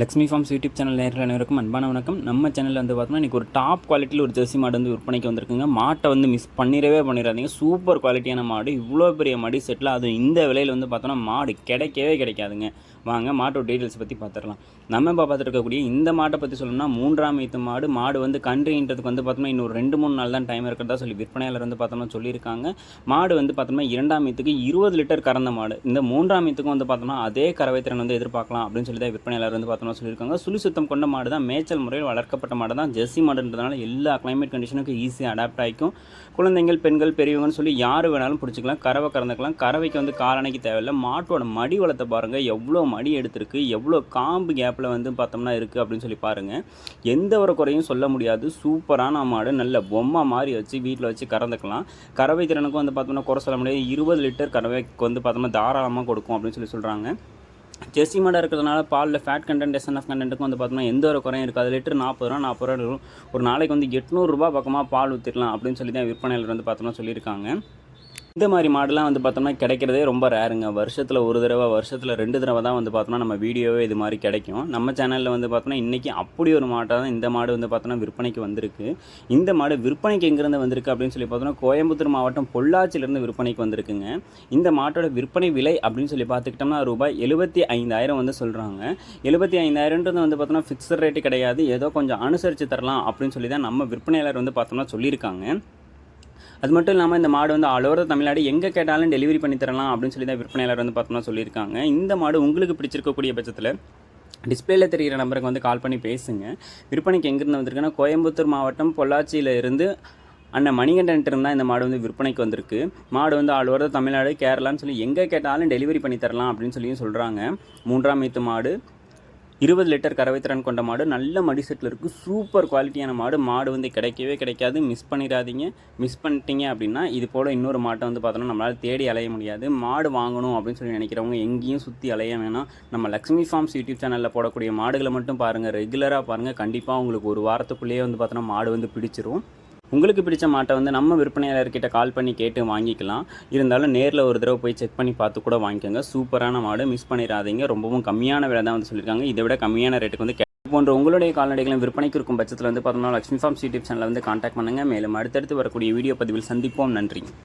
Lakshmi forms YouTube channel நேரில் அனைவருக்கும் அன்பான வணக்கம். நம்ம சேனலில் வந்து பார்த்தோம்னா இன்றைக்கி ஒரு டாப் குவாலிட்டியில் ஒரு ஜெர்சி மாடு வந்து விற்பனைக்கு வந்திருக்குங்க. மாட்டை வந்து மிஸ் பண்ணிடவே பண்ணிடாதீங்க. சூப்பர் குவாலிட்டியான மாடு. இவ்வளோ பெரிய மடி செட்டில் அது இந்த விலையில் வந்து பார்த்தோன்னா மாடு கிடைக்கவே கிடைக்காதுங்க. வாங்க மாட்டோட டீட்டெயில்ஸ் பற்றி பார்த்துடலாம் நம்ம இப்போ பார்த்துருக்கக்கூடிய இந்த மாட்டை பற்றி சொல்லணும்னா மூன்றாம் ஈத்து மாடு. மாடு வந்து கன்றுன்றதுக்கு வந்து பார்த்தோம்னா இன்னொரு ரெண்டு மூணு நாள் தான் டைம் இருக்கிறதா சொல்லி விற்பனையாளர் வந்து பார்த்தோம்னா சொல்லியிருக்காங்க. மாடு வந்து பார்த்தோம்னா இரண்டாம் ஈத்துக்கு இருபது லிட்டர் கறந்த மாடு. இந்த மூன்றாம் ஈத்துக்கும் வந்து பார்த்தோம்னா அதே கறவை திறன் வந்து எதிர்பார்க்கலாம் அப்படின்னு சொல்லி தான் விற்பனையாளர் வந்து பார்த்தோம்னா சொல்லியிருக்காங்க. சுழி சுத்தம் கொண்ட மாடு தான் மேய்ச்சல் முறையில் வளர்க்கப்பட்ட மாடு தான் ஜெர்சி மாடுன்றதுனால எல்லா கிளைமேட் கண்டிஷனுக்கும் ஈஸியாக அடாப்ட் ஆகிக்கும் குழந்தைகள் பெண்கள் பெரியவங்கன்னு சொல்லி யார் வேணாலும் பிடிச்சிக்கலாம். கறவை கறந்துக்கலாம். கறவைக்கு வந்து காலணைக்கு தேவையில்லை. மாட்டோட மடி வளத்தை பாருங்கள் எவ்வளோ மடி எடுத்திருக்கு எவ்வளோ காம்பு கேப்பில் வந்து பார்த்தோம்னா இருக்குது அப்படின்னு சொல்லி பாருங்கள் எந்த ஒரு குறையும் சொல்ல முடியாது. சூப்பரான மாடு. நல்ல பொம்மை மாதிரி வச்சு வீட்டில் வச்சு கறந்துக்கலாம். கறவை திறனுக்கும் வந்து பார்த்தோம்னா குறை சொல்ல முடியாது. இருபது லிட்டர் கறவைக்கு வந்து பார்த்தோம்னா தாராளமாக கொடுக்கும் அப்படின்னு சொல்லி சொல்கிறாங்க ஜெர்சி மாடாக இருக்கிறதுனால பாலில் ஃபேட் கண்டென்ட் எஸ்என்எஃப் கண்டென்ட்டுக்கும் வந்து பார்த்தோம்னா எந்த ஒரு குறையும் இருக்காது. லிட்டர் நாற்பது ரூபா நாற்பது ரூபா இருக்கும் ஒரு நாளைக்கு வந்து எட்நூறுரூபா பக்கமாக பால் ஊற்றிடலாம் அப்படின்னு சொல்லி தான் விற்பனையில் வந்து பார்த்தோம்னா சொல்லியிருக்காங்க. இந்த மாதிரி மாடுலாம் வந்து பார்த்தோம்னா கிடைக்கிறதே ரொம்ப ரேருங்க வருஷத்தில் ஒரு தடவை வருஷத்தில் ரெண்டு தடவை தான் வந்து பார்த்தோம்னா நம்ம வீடியோவே இது மாதிரி கிடைக்கும். நம்ம சேனலில் வந்து பார்த்தோம்னா இன்றைக்கி அப்படி ஒரு மாட்டாக தான் இந்த மாடு வந்து பார்த்தோம்னா விற்பனைக்கு வந்திருக்கு. இந்த மாடு விற்பனைக்கு எங்கேருந்து வந்திருக்கு அப்படின்னு சொல்லி பார்த்தோம்னா கோயம்புத்தூர் மாவட்டம் பொள்ளாச்சியிலேருந்து விற்பனைக்கு வந்திருக்குங்க. இந்த மாட்டோட விற்பனை விலை அப்படின்னு சொல்லி பார்த்துக்கிட்டோம்னா ரூபாய் எழுபத்தி ஐந்தாயிரம் வந்து சொல்கிறாங்க எழுபத்தி ஐந்தாயிரன்றது வந்து பார்த்தோம்னா ஃபிக்ஸட் ரேட்டு கிடையாது. ஏதோ கொஞ்சம் அனுசரித்து தரலாம் அப்படின்னு சொல்லி தான் நம்ம விற்பனையாளர் வந்து பார்த்தோம்னா சொல்லியிருக்காங்க. அது மட்டும் இல்லாமல் இந்த மாடு வந்து ஆல் ஓவர் தமிழ்நாடு எங்கே கேட்டாலும் டெலிவரி பண்ணி தரலாம் அப்படின்னு சொல்லி தான் விற்பனையாளர் வந்து பார்த்தோம்னா சொல்லியிருக்காங்க. இந்த மாடு உங்களுக்கு பிடிச்சிருக்கக்கூடிய பட்சத்தில் டிஸ்பிளேல தெரிகிற நம்பருக்கு வந்து கால் பண்ணி பேசுங்க. விற்பனைக்கு எங்கேருந்து வந்திருக்குன்னா கோயம்புத்தூர் மாவட்டம் பொள்ளாச்சியில் இருந்து அண்ணன் மணிகண்டன்ட்டு இருந்தால் இந்த மாடு வந்து விற்பனைக்கு வந்திருக்கு. மாடு வந்து ஆல் ஓவர் தமிழ்நாடு கேரளான்னு சொல்லி எங்கே கேட்டாலும் டெலிவரி பண்ணி தரலாம் அப்படின்னு சொல்லியும் சொல்கிறாங்க மூன்றாம் மீத்து மாடு இருபது லிட்டர் கறவைத்திறன் கொண்ட மாடு நல்ல மடி செட்டில் இருக்குது சூப்பர் குவாலிட்டியான மாடு. மாடு வந்து கிடைக்கவே கிடைக்காது. மிஸ் பண்ணிடாதீங்க. மிஸ் பண்ணிட்டீங்க அப்படின்னா இது போல் இன்னொரு மாட்டை வந்து பார்த்தோன்னா நம்மளால் தேடி அலைய முடியாது. மாடு வாங்கணும் அப்படின்னு சொல்லி நினைக்கிறவங்க எங்கேயும் சுற்றி அலைய வேணாம். நம்ம லக்ஷ்மி ஃபார்ம்ஸ் யூடியூப் சேனலில் போடக்கூடிய மாடுகளை மட்டும் பாருங்கள் ரெகுலராக பாருங்கள் கண்டிப்பாக உங்களுக்கு ஒரு வாரத்துக்குள்ளேயே வந்து பார்த்தோன்னா மாடு வந்து பிடிச்சிரும். உங்களுக்கு பிடிச்ச மாட்டை வந்து நம்ம விற்பனையாளர்கிட்ட கால் பண்ணி கேட்டு வாங்கிக்கலாம். இருந்தாலும் நேரில் ஒரு தடவை போய் செக் பண்ணி பார்த்து கூட வாங்கிக்கோங்க. சூப்பரான மாடு மிஸ் பண்ணிடாதீங்க. ரொம்பவும் கம்மியான விலை தான் வந்து சொல்லியிருக்காங்க. இதை விட கம்மியான ரேட்டுக்கு வந்து போன்ற உங்களுடைய கால்நடைகளும் விற்பனைக்கு இருக்கும் பட்சத்தில் வந்து பார்த்தோம்னா லக்ஷ்மி ஃபார்ம்ஸ் யூடியூப் சேனலில் வந்து காண்டாக்ட் பண்ணுங்கள் மேலும் அடுத்தடுத்து வரக்கூடிய வீடியோ பதிவில் சந்திப்போம். நன்றி.